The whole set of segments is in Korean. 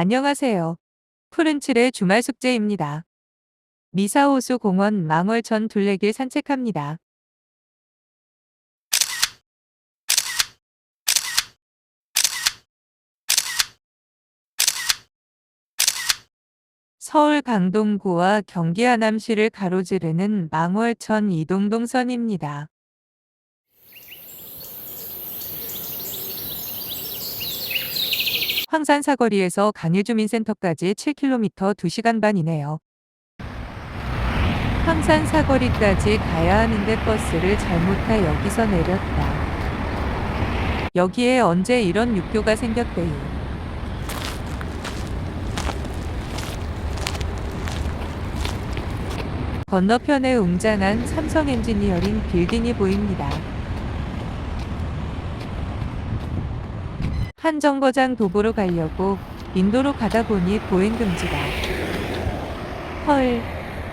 안녕하세요. 푸른칠의 주말 숙제입니다. 미사호수 공원 망월천 둘레길 산책합니다. 서울 강동구와 경기 하남시를 가로지르는 망월천 이동 동선입니다. 황산 사거리에서 강일주민센터까지 7km 2시간 반이네요. 황산 사거리까지 가야 하는데 버스를 잘못 타 여기서 내렸다. 여기에 언제 이런 육교가 생겼대요. 건너편에 웅장한 삼성 엔지니어링 빌딩이 보입니다. 한 정거장 도보로 가려고 인도로 가다 보니 보행 금지다. 헐,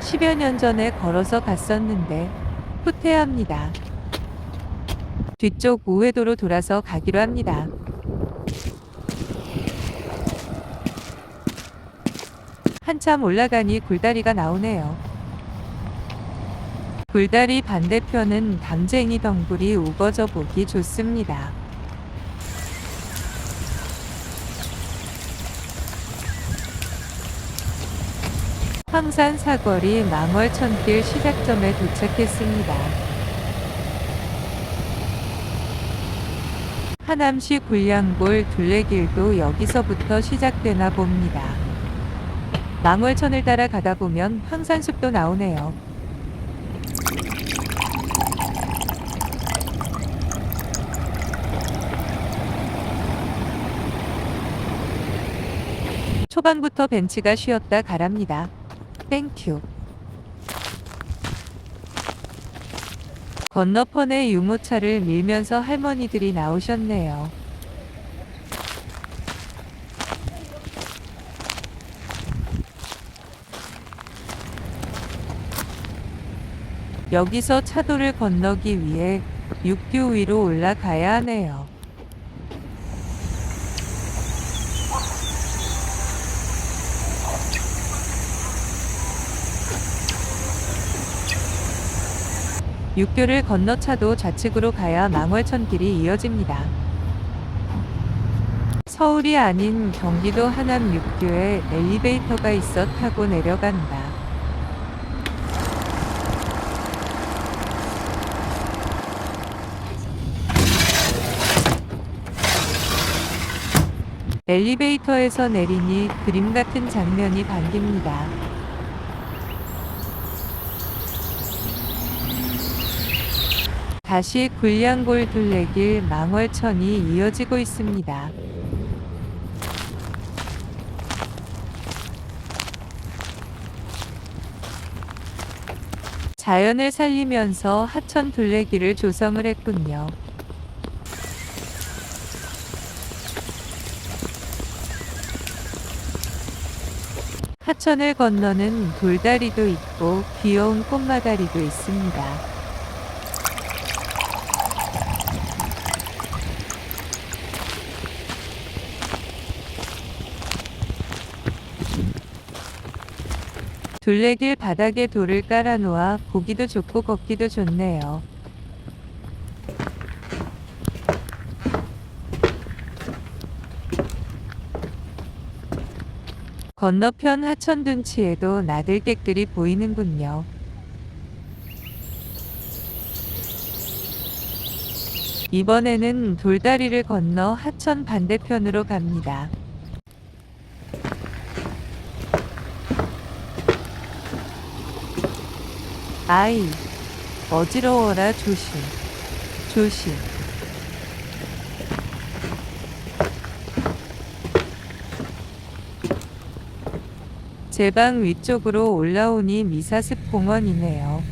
10여 년 전에 걸어서 갔었는데 후퇴합니다. 뒤쪽 우회도로 돌아서 가기로 합니다. 한참 올라가니 굴다리가 나오네요. 굴다리 반대편은 담쟁이 덩굴이 우거져 보기 좋습니다. 황산 사거리 망월천길 시작점에 도착했습니다. 하남시 굴량골 둘레길도 여기서부터 시작되나 봅니다. 망월천을 따라 가다 보면 황산숲도 나오네요. 초반부터 벤치가 쉬었다 가랍니다. 땡큐. 건너편에 유모차를 밀면서 할머니들이 나오셨네요. 여기서 차도를 건너기 위해 육교 위로 올라가야 하네요. 육교를 건너 차도 좌측으로 가야 망월천 길이 이어집니다. 서울이 아닌 경기도 하남 육교에 엘리베이터가 있어 타고 내려간다. 엘리베이터에서 내리니 그림 같은 장면이 반깁니다. 다시 굴량골 둘레길 망월천이 이어지고 있습니다. 자연을 살리면서 하천 둘레길을 조성을 했군요. 하천을 건너는 돌다리도 있고 귀여운 꽃마다리도 있습니다. 둘레길 바닥에 돌을 깔아놓아 보기도 좋고 걷기도 좋네요. 건너편 하천 둔치에도 나들객들이 보이는군요. 이번에는 돌다리를 건너 하천 반대편으로 갑니다. 아이, 어지러워라 조심. 조심. 제 방 위쪽으로 올라오니 미사습 공원이네요.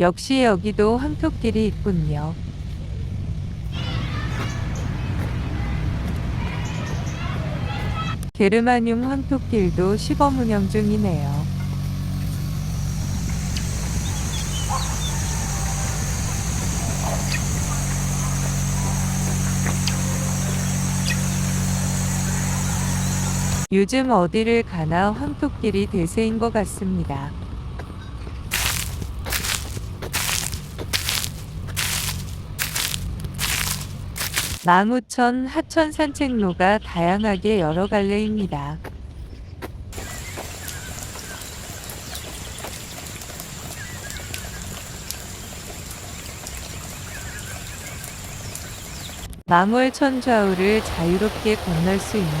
역시 여기도 황토길이 있군요. 게르마늄 황토길도 시범 운영 중이네요. 요즘 어디를 가나 황토길이 대세인 것 같습니다. 망우천 하천 산책로가 다양하게 여러 갈래입니다. 망월천 좌우를 자유롭게 건널 수 있는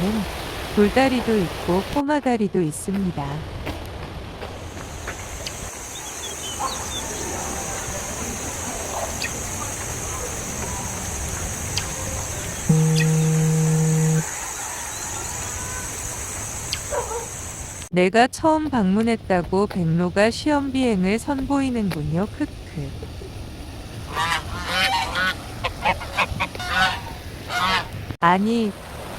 돌다리도 있고 꼬마다리도 있습니다. 내가 처음 방문했다고 백로가 시험 비행을 선보이는군요. 크크. 아니,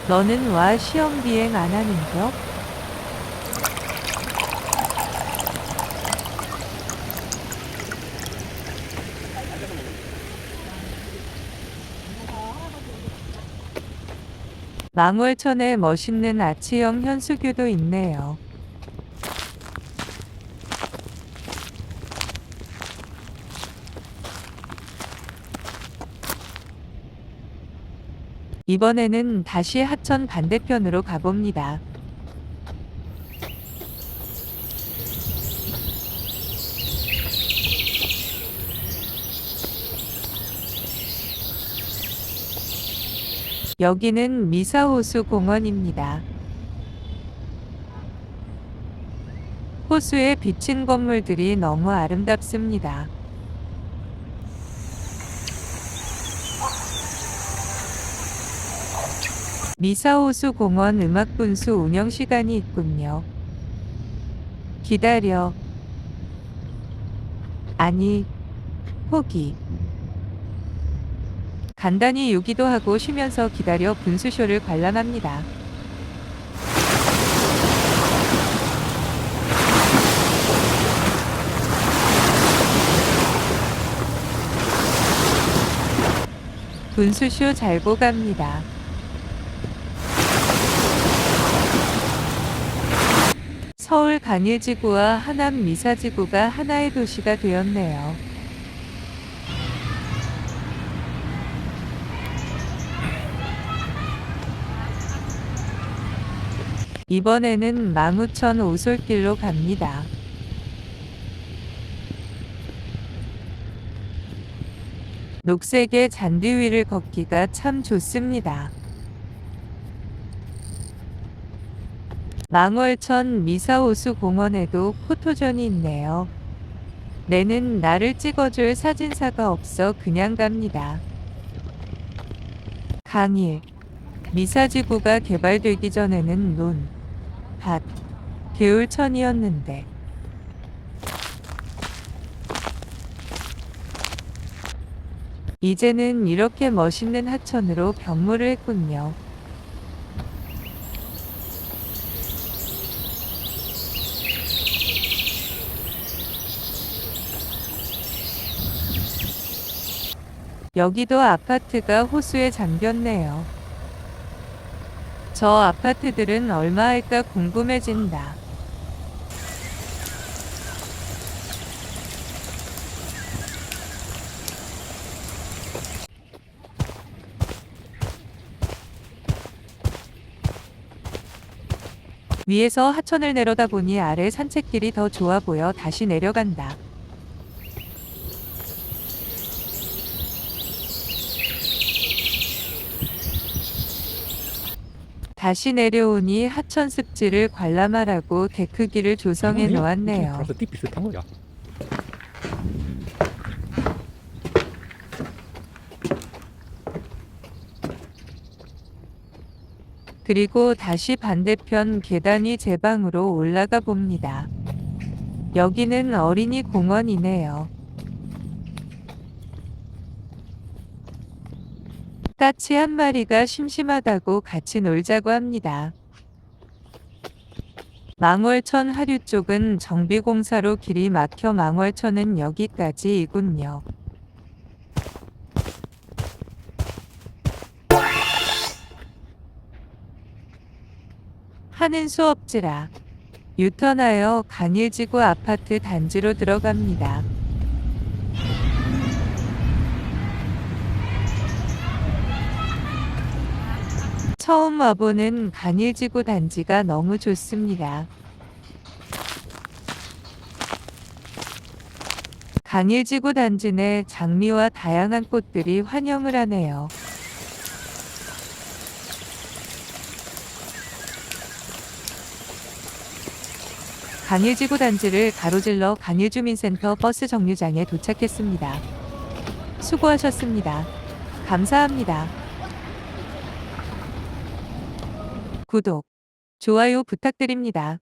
너는 와 시험 비행 안 하는겨? 망월천에 멋있는 아치형 현수교도 있네요. 이번에는 다시 하천 반대편으로 가봅니다. 여기는 미사호수 공원입니다. 호수에 비친 건물들이 너무 아름답습니다. 미사호수 공원 음악분수 운영 시간이 있군요. 기다려. 아니, 포기. 간단히 요기도 하고 쉬면서 기다려 분수쇼를 관람합니다. 분수쇼 잘 보갑니다. 서울 간일지구와 하남 미사지구가 하나의 도시가 되었네요. 이번에는 망우천 오솔길로 갑니다. 녹색의 잔디 위를 걷기가 참 좋습니다. 망월천 미사호수 공원에도 포토존이 있네요. 내는 나를 찍어줄 사진사가 없어 그냥 갑니다. 강일. 미사지구가 개발되기 전에는 논, 밭, 개울천이었는데. 이제는 이렇게 멋있는 하천으로 변모를 했군요. 여기도 아파트가 호수에 잠겼네요. 저 아파트들은 얼마 할까 궁금해진다. 위에서 하천을 내려다보니 아래 산책길이 더 좋아 보여 다시 내려간다. 다시 내려오니 하천 습지를 관람하라고 데크기를 조성해 놓았네요. 벌써 띠 비슷한 거야. 그리고 다시 반대편 계단이 제 방으로 올라가 봅니다. 여기는 어린이 공원이네요. 까치 한 마리가 심심하다고 같이 놀자고 합니다. 망월천 하류 쪽은 정비공사로 길이 막혀 망월천은 여기까지이군요. 하는 수 없지라. 유턴하여 강일지구 아파트 단지로 들어갑니다. 처음 와보는 강일지구 단지가 너무 좋습니다. 강일지구 단지 내 장미와 다양한 꽃들이 환영을 하네요. 강일지구 단지를 가로질러 강일주민센터 버스 정류장에 도착했습니다. 수고하셨습니다. 감사합니다. 구독, 좋아요 부탁드립니다.